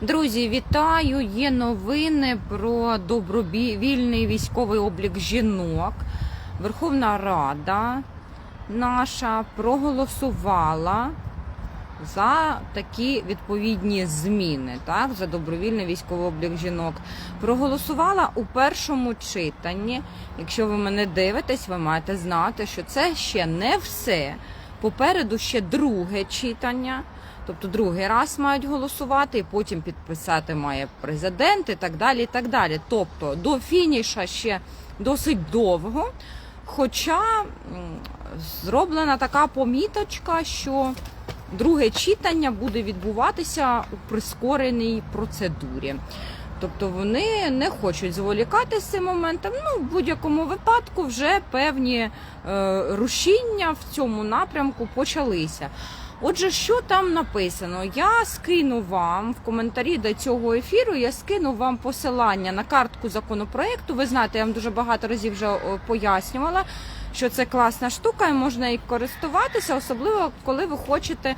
Друзі, вітаю! Є новини про добровільний військовий облік жінок. Верховна Рада наша проголосувала за такі відповідні зміни, так, за добровільний військовий облік жінок. Проголосувала у першому читанні. Якщо ви мене дивитесь, ви маєте знати, що це ще не все. Попереду ще друге читання. Тобто другий раз мають голосувати, і потім підписати має президент і так далі. і так далі. Тобто до фініша ще досить довго. Хоча зроблена така поміточка, що друге читання буде відбуватися у прискореній процедурі. Тобто вони не хочуть зволікати з цим моментом. Ну, в будь-якому випадку вже певні е, рушіння в цьому напрямку почалися. Отже, що там написано? Я скину вам в коментарі до цього ефіру. Я скину вам посилання на картку законопроекту. Ви знаєте, я вам дуже багато разів вже пояснювала, що це класна штука і можна і користуватися, особливо коли ви хочете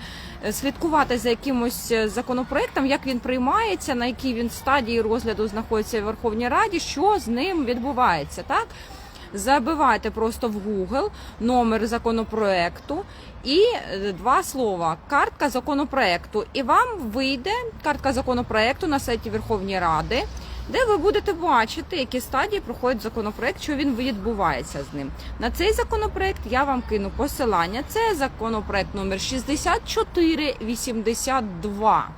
е, слідкувати за якимось е, законопроектом, як він приймається, на якій він стадії розгляду знаходиться в Верховній Раді, що з ним відбувається, так? Забивайте просто в Google номер законопроекту і е, два слова картка законопроекту. І вам вийде картка законопроекту на сайті Верховної Ради, де ви будете бачити, які стадії проходить законопроект, що він відбувається з ним. На цей законопроект я вам кину посилання. Це законопроект номер 6482.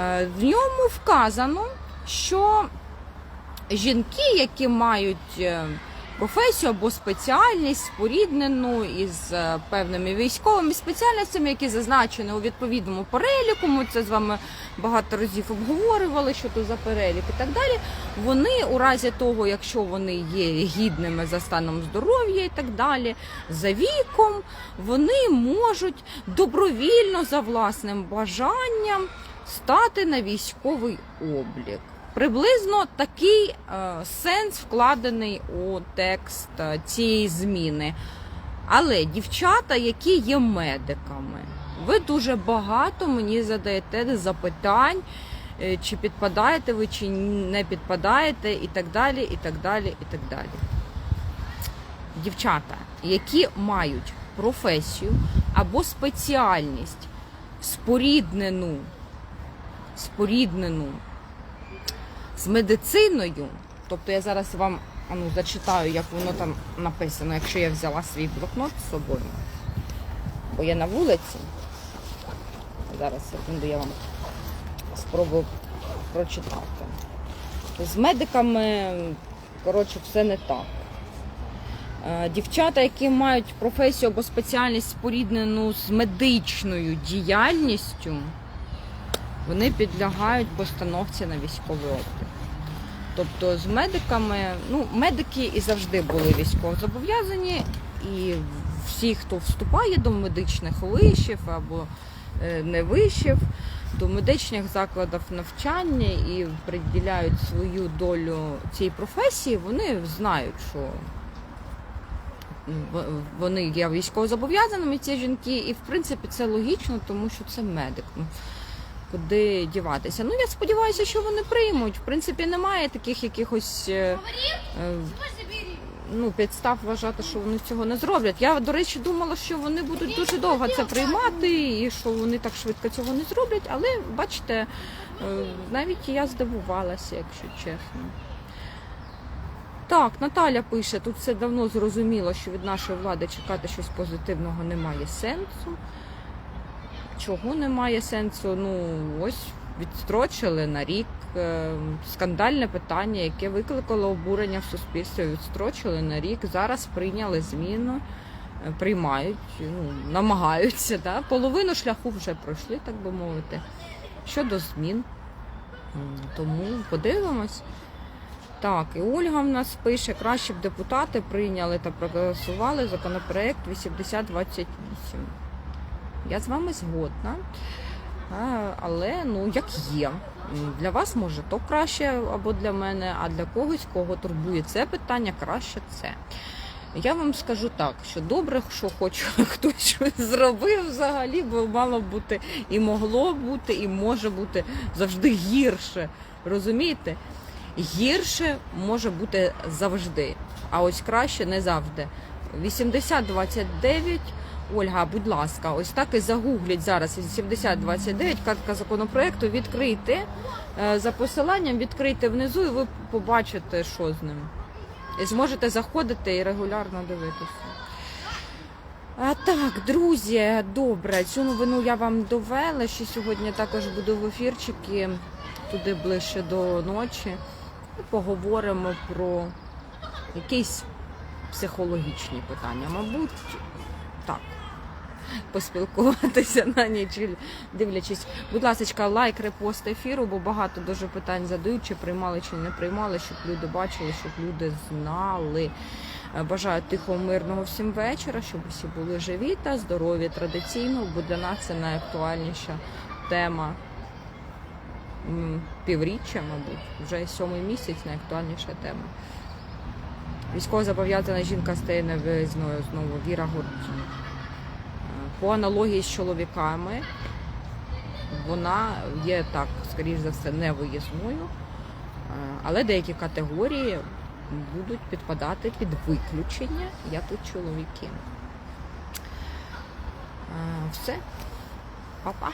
Е, В ньому вказано, що жінки, які мають е, професію або спеціальність споріднену із е, певними військовими спеціальностями, які зазначені у відповідному переліку. Ми це з вами багато разів обговорювали, що то за перелік і так далі. Вони у разі того, якщо вони є гідними за станом здоров'я і так далі, за віком, вони можуть добровільно за власним бажанням стати на військовий облік. Приблизно такий е, сенс вкладений у текст е, цієї зміни. Але дівчата, які є медиками, ви дуже багато мені задаєте запитань, е, чи підпадаєте ви, чи не підпадаєте, і так далі, і так далі, і так далі. Дівчата, які мають професію або спеціальність споріднену, споріднену з медициною. Тобто я зараз вам ну, зачитаю, як воно там написано, якщо я взяла свій блокнот з собою. Бо я на вулиці. Зараз секунду я вам спробую прочитати. З медиками, коротше, все не так. Е, Дівчата, які мають професію або спеціальність споріднену з медичною діяльністю, вони підлягають постановці на військовий облік. Тобто з медиками, ну, медики і завжди були військовозобов'язані, і всі, хто вступає до медичних вишів або е, не вишів, до медичних закладів навчання і приділяють свою долю цій професії, вони знають, що вони є військовозобов'язаними, ці жінки, і в принципі це логічно, тому що це медик. Куди діватися? Ну я сподіваюся, що вони приймуть. В принципі, немає таких якихось е, е, ну, підстав вважати, що вони цього не зроблять. Я, до речі, думала, що вони будуть дуже довго це приймати, і що вони так швидко цього не зроблять. Але бачите, е, навіть я здивувалася, якщо чесно. Так, Наталя пише, тут все давно зрозуміло, що від нашої влади чекати щось позитивного немає сенсу. Чого немає сенсу? Ну, ось відстрочили на рік. Е, Скандальне питання, яке викликало обурення в суспільстві, відстрочили на рік. Зараз прийняли зміну, е, приймають, ну, намагаються. Да? Половину шляху вже пройшли, так би мовити. Щодо змін. Тому подивимось. Так, і Ольга в нас пише, краще б депутати прийняли та проголосували законопроект 8028. Я з вами згодна. Але ну як є. Для вас може то краще або для мене, а для когось, кого турбує це питання, краще це. Я вам скажу так, що добре, що хоч хтось щось зробив взагалі, бо мало бути і могло бути, і може бути завжди гірше. Розумієте? Гірше може бути завжди, а ось краще не завжди. 8029. Ольга, будь ласка, ось так і загугліть зараз 8029, картка законопроекту, відкрийте е, за посиланням, відкрийте внизу, і ви побачите, що з ним. І зможете заходити і регулярно дивитися. А так, друзі, добре, цю новину я вам довела. Ще сьогодні також буду в ефірчики туди ближче до ночі. І поговоримо про якісь психологічні питання. Мабуть, так. Поспілкуватися на ніч, дивлячись. Будь ласка, лайк, репост ефіру, бо багато дуже питань задають, чи приймали, чи не приймали, щоб люди бачили, щоб люди знали. Е, Бажаю тихого, мирного всім вечора, щоб усі були живі та здорові традиційно, бо для нас це найактуальніша тема півріччя, мабуть, вже сьомий місяць найактуальніша тема. Військово зобов'язана жінка стає невизною знову Віра Гордій. По аналогії з чоловіками, вона є так, скоріш за все, невиїзною, е, але деякі категорії будуть підпадати під виключення, як і чоловіки. Е, Все, па-па.